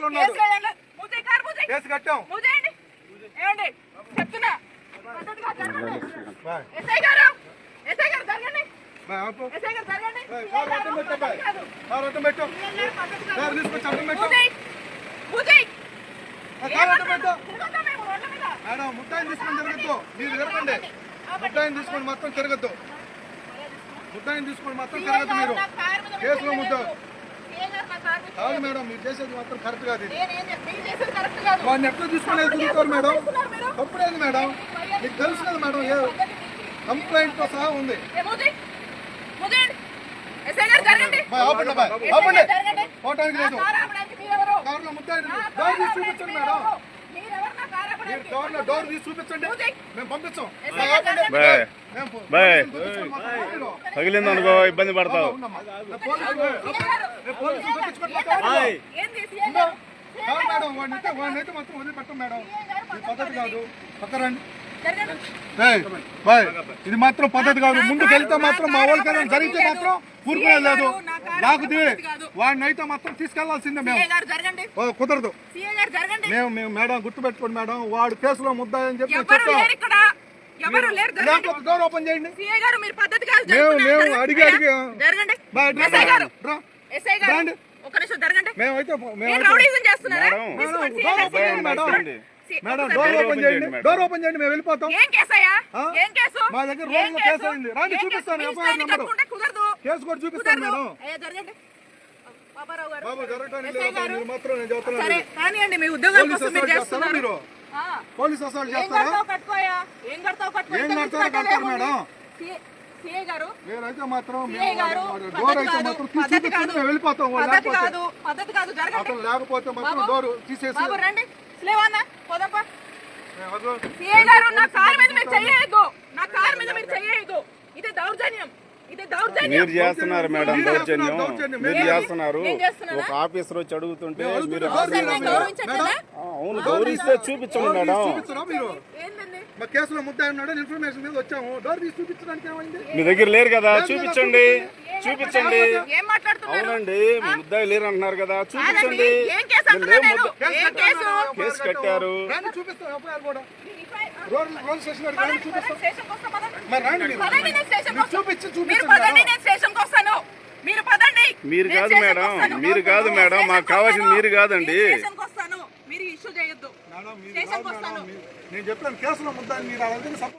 లోపల ఉన్నాడు. కేసు కట్టాం? చెప్తున్నా. ఎస్ఐ గారు ఎస్ఐ గారు జరగండి. మేడం ముట్టాయిని తీసుకొని తిరగద్దు. మీరు తిరగండి. ముట్టాయిని తీసుకొని మొత్తం తిరగద్దు. ముట్టాయిని తీసుకొని మొత్తం తిరగద్దు మీరు. కేసులో ముద్ద ఏ గారు నా కారు మీద కాదు మేడం మీరు చేసేది మాత్రం కరెక్ట్ కాదు. వాడిని ఎట్లా తీసుకునే తిరుగుతారు మేడం? తప్పుడేంది మేడం. మీకు తెలుసు కదా మేడం ఏ కంప్లైంట్తో సహా ఉంది. పోవటానికి లేదు? కారులో డోర్ తీసి చూపించండి మేడం. మీరు? డోర్లో డోర్ తీసి చూపించండి. మేము పంపించాం. మేము కారులో. తగిలిందనుకో ఇబ్బంది పడతావు. మేడం మొత్తం వదిలిపెట్టం మేడం. ఇది పద్ధతి కాదు. పక్కరండి జరగండి. ఏయ్, బాయ్. ఇది మాత్రం పద్ధతి కాదు. ముందుకు వెళ్తే మాత్రం మా వాళ్ళకి ఏదైనా జరిగితే మాత్రం ఊరుకునే లేదు. లాగుది వాడిని అయితే మాత్రం తీసుకెళ్ళాల్సిందే మేము. కుదరదు. మేము మేము మేడం గుర్తుపెట్టుకోండి మేడం. వాడు కేసులో ముద్దాయని చెప్పి మేము ఎవరు లేరు డోర్ ఓపెన్ చేయండి. సీఏ గారు మీరు పద్ధతి కాదు మేము-. మేము. అడిగి అడిగి- జరగండి. బాయ్, డ్రా, ఎస్ఐ గారు. ఎస్ఐ గారు రండి. ఒక నిమిషం జరగండి. మేమైతే మీరు మేమైతే రౌడీజం చేస్తున్నారా? మేడం, మేడం, డోర్ ఓపెన్ చేయండి డోర్. ఓపెన్ చేయండి మేడం. డోర్ ఓపెన్ చేయండి మేము వెళ్ళిపోతాం. ఏం కేసయ్యా? ఆ? ఏం కేసు? మా దగ్గర ఏం రోజులో కేసు? అయింది. రండి, చూపిస్తాను, ఎఫ్ఐఆర్ నెంబరు. కుదరదు. కేసు కూడా చూపిస్తాను మేడం. అయ్యా జరగండి. బాబారావు గారు బాబు జరగటానికి ఎస్ఐ లేదు. మీరు మాత్రం నేను సరే చెప్తున్నాను కానివ్వండి మీ ఉద్యోగాల కోసం మీరు చేస్తున్నారు. పోలీస్ అసలు చేస్తారా? ఏం కడతారో మేడం. మీరైతే మాత్రం డోర్ అయితే వెళ్ళిపోతాం లేకపోతే. మాత్రం. డోర్ తీసేసి రండి. లేవన్నా పోదప్పా మేము వదలం. సీఏ గారు నా కార్ మీద మీరు చెయ్యొద్దు నా కార్ మీద మీరు చెయ్యొద్దు ఇది దౌర్జన్యం ఇది దౌర్జన్యం మీరు చేస్తున్నారు మేడం దౌర్జన్యం. మీరు? చేస్తున్నారు? ఒక ఆఫీసర్ వచ్చి అడుగుతుంటే మీరు అవును గౌరవిస్తే చూపించండి మేడం. కేసులో ముద్ద ఉన్నాడు ఇన్ఫర్మేషన్ మీద వచ్చాము. డోర్ తీసి చూపించడానికి ఏమైంది? మీ దగ్గర లేరు కదా చూపించండి. చూపించండి. ఏం మాట్లాడుతున్నారు? అవునండి ముద్దాయి లేరు అంటున్నారు కదా చూపించండి. కేసు కట్టారు. మరి కాదు మేడం. మీరు కాదు మేడం మాకు కావాల్సింది. మీరు కాదండి. నేను చెప్పాను కేసులో ముద్ద మీరు